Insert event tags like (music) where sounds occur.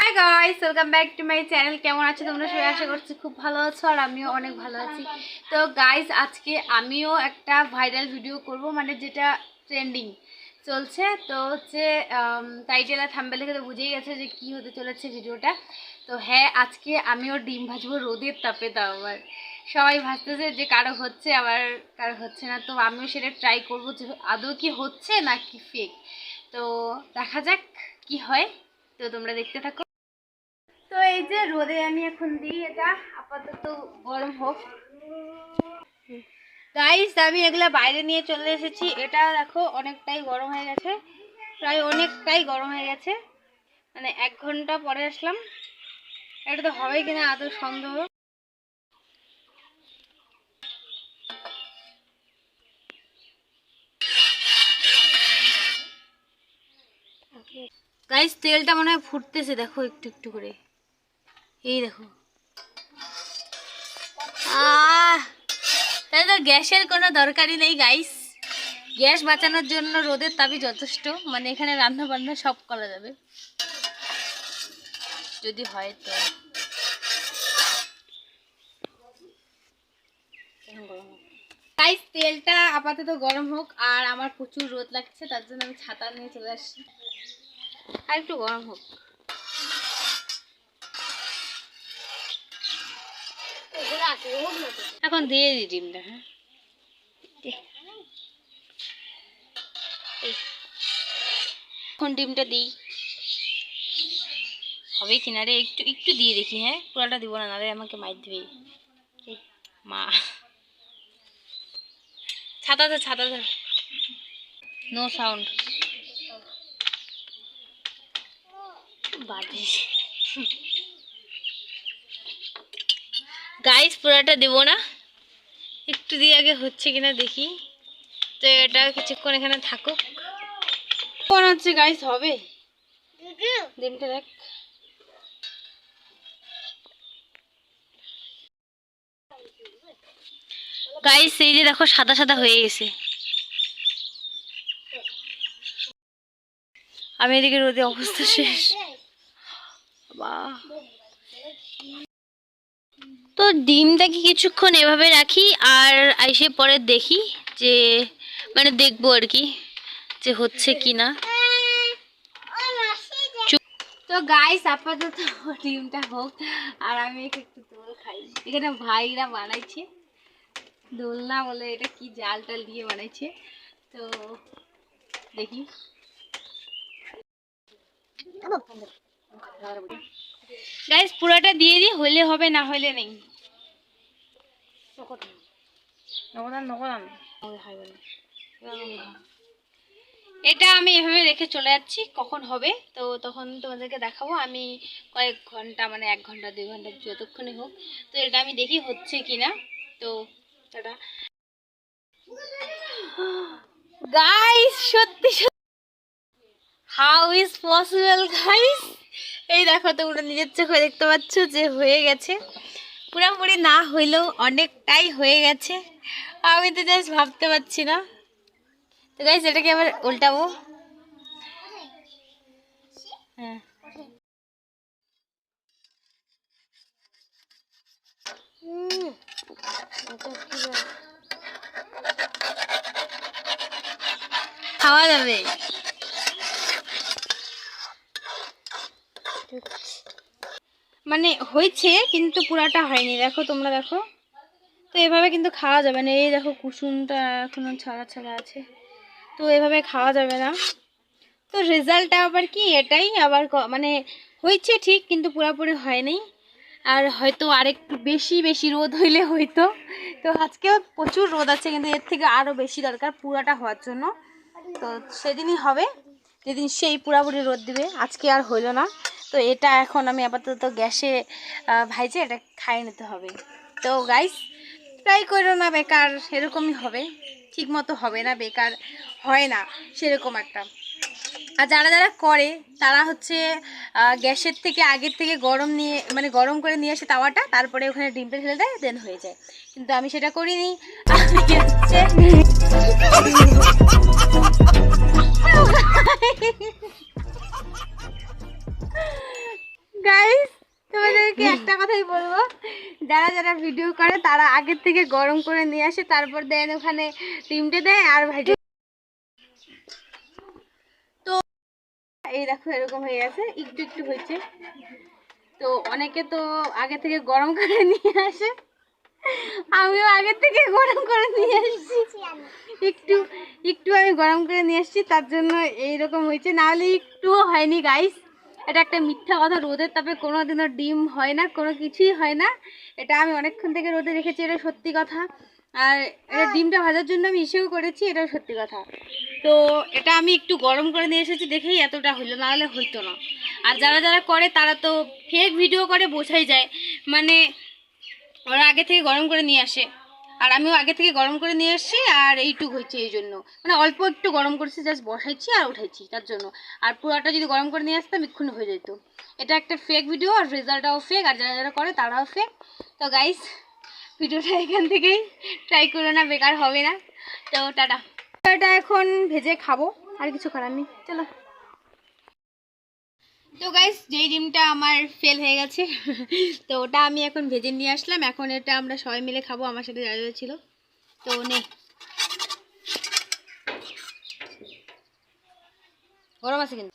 Hi guys welcome my channel কেমন আছো তোমরা? সবাই আশা করছি খুব ভালো আছো আর আমিও অনেক ভালো আছি। তো গাইস আজকে আমিও একটা ভাইরাল ভিডিও করব মানে যেটা ট্রেন্ডিং চলছে। তো হচ্ছে টাইটেল আর থাম্বেল তো বুঝেই গেছে যে কি হতে চলেছে ভিডিওটা তো হ্যাঁ আজকে আমিও ডিম ভাজবো রোদের তাপে তাও আবার। সবাই ভাবতেছে যে কারও হচ্ছে আবার কারও হচ্ছে না। তো আমিও সেটা ট্রাই করব যে আদৌ কি হচ্ছে না কি ফেক তো দেখা যাক কি হয়। তো তোমরা দেখতে থাকো। তো এই যে রোদে আমি এখন দিই এটা, আপাতত গরম হোক। গাইস আমি এগুলা বাইরে নিয়ে চলে এসেছি। এটা দেখো, অনেকটাই গরম হয়ে গেছে। প্রায় অনেকটাই গরম হয়ে গেছে। মানে এক ঘণ্টা পরে আসলাম। এটা তো হবে কিনা আদৌ সন্দেহ? গাইস তেলটা মনে হয় ফুটতেছে, দেখো একটু একটু করে। এই দেখো। তাহলে তো গ্যাসের কোনো দরকারই নেই গাইস গ্যাস বাঁচানোর জন্য রোদের তাপই যথেষ্ট মানে এখানে রান্না বান্না সব করা যাবে। যদি হয় তো। গাইস তেলটা আপাতত গরম হোক, আর আমার প্রচুর রোদ লাগছে, তার জন্য আমি ছাতা নিয়ে চলে আসছি। আর একটু গরম হোক। এখন দিয়ে দিই ডিমটা হ্যাঁ। এখন ডিমটা দিই। হবে কিনা রে? একটু একটু দিয়ে দেখি হ্যাঁ? পুরাটা দিব না নারে আমাকে মাইর দিবে। মা। ছাতা ছাতা নো সাউন্ড বাজে। গাইস পুরাটা দেবো না। একটু দিয়ে আগে হচ্ছে কিনা দেখি। তো এটা কিছুক্ষণ এখানে থাকুক। মনে হচ্ছে গাইস হবে? ডিমটা দেখ। গাইস এই যে দেখো সাদা সাদা হয়ে গেছে। আমি এদিকে রোদে অবস্থা শেষ। বাহ তো ডিমটাকে কিছুক্ষণ এভাবে রাখি আর আইসে পরে দেখি যে মানে দেখব আর কি যে হচ্ছে কি না তো গাইস আপাতত ডিমটা হোক, আর আমি একটু দোল খাই। এখানে ভাইরা বানাইছে। দোলনা বলে এটা কি জাল টাল দিয়ে বানাইছে। তো দেখি। গাইস পুরোটা দিয়ে দিই হইলে হবে না হইলে নেই। এটা আমি এভাবে রেখে চলে যাচ্ছি কখন হবে তো তখন তোমাদেরকে দেখাবো। আমি কয়েক ঘণ্টা মানে এক ঘণ্টা দুই ঘণ্টা যতক্ষণে হোক তো এটা আমি দেখি হচ্ছে কিনা। তো টাটা। গাইস সত্যি হাউ ইজ পসিবল গাইস এই দেখো তোমরা নিজের চোখে দেখতে পাচ্ছ যে হয়ে গেছে। পুরোপুরি না হইলেও অনেকটাই হয়ে গেছে। আমি তো জাস্ট ভাবতে পারছি না। তো গাইস এটাকে আবার উল্টাবো। হ্যাঁ? খাওয়া যাবে। মানে হয়েছে, কিন্তু পুরাটা হয়নি। দেখো তোমরা দেখো। তো এভাবে কিন্তু খাওয়া যাবে না। এই দেখো কুসুমটা এখনও ছাড়া ছাড়া আছে। তো এভাবে খাওয়া যাবে না। তো রেজাল্টটা আবার কি? এটাই আবার মানে হয়েছে ঠিক, কিন্তু পুরোপুরি হয়নি। আর হয়তো আরেকটু বেশি বেশি রোদ হইলে হয়তো। তো আজকেও প্রচুর রোদ আছে, কিন্তু এর থেকে আরও বেশি দরকার পুরাটা হওয়ার জন্য। তো সেদিনই হবে। যেদিন সেই পুরাপুরি রোদ দিবে। আজকে আর হইল না। তো এটা এখন আমি আপাতত গ্যাসে ভাইজে এটা খাইয়ে নিতে হবে। তো গাইস ট্রাই করো না বেকার এরকমই হবে। ঠিক মতো হবে না বেকার হয় না সেরকম একটা। আর যারা যারা করে তারা হচ্ছে গ্যাসের থেকে আগের থেকে গরম নিয়ে মানে গরম করে নিয়ে আসে তাওয়াটা তারপরে ওখানে ডিমটা ঢেলে দেয় দেন হয়ে যায়। কিন্তু আমি সেটা করিনি। আমি হচ্ছে (laughs) (laughs) গাইস তোমাদেরকে একটা কথাই বলব। যারা যারা ভিডিও করে, তারা আগের থেকে গরম করে নিয়ে আসে, তারপর দেন ওখানে ডিমটে দেয় আর ভাজি তো এই দেখো, এরকম হয়ে গেছে, একটু একটু হয়েছে। তো অনেকে তো আগে থেকে গরম করে নিয়ে আসে। আমিও আগে থেকে গরম করে নিয়ে আসছি। একটু একটু আমি গরম করে নিয়ে আসছি, তার জন্য এইরকম হয়েছে। নাহলে একটুও হয়নি গাইস এটা একটা মিথ্যা কথা রোদের তাপে কোনো দিনও ডিম হয় না কোনো কিছুই হয় না। এটা আমি অনেকক্ষণ থেকে রোদে রেখেছি এটা সত্যি কথা। আর এটা ডিমটা ভাজার জন্য আমি ইসেও করেছি এটাও সত্যি কথা। তো এটা আমি একটু গরম করে নিয়ে এসেছি দেখেই এতটা হলো নাহলে হইতো না। আর যারা যারা করে তারা তো ফেক ভিডিও করে বোঝাই যায়। মানে ওরা আগে থেকে গরম করে নিয়ে আসে। আর আমিও আগে থেকে গরম করে নিয়ে এসেছি, আর এইটুক হয়েছে এই জন্য। মানে অল্প একটু গরম করেছি জাস্ট বসাইছি আর উঠাইছি তার জন্য। আর পুরোটা যদি গরম করে নিয়ে আসতাম, এক্ষুনি হয়ে যেত। এটা একটা ফেক ভিডিও আর রেজাল্টটাও ফেক আর যারা যারা করে তারাও ফেক তো গাইস ভিডিওটা এখান থেকেই ট্রাই করো না, বেকার হবে না। তো টাটা। এটা এখন ভেজে খাব, আর কিছু করার নেই। চলো। তো গাইস যেই ডিমটা আমার ফেল হয়ে গেছে, (laughs) তো ওটা আমি এখন ভেজে নিয়ে আসলাম। এখন এটা আমরা সবাই মিলে খাব, আমার সাথে যারা ছিল। তো নে। গরম আছে কিন্তু।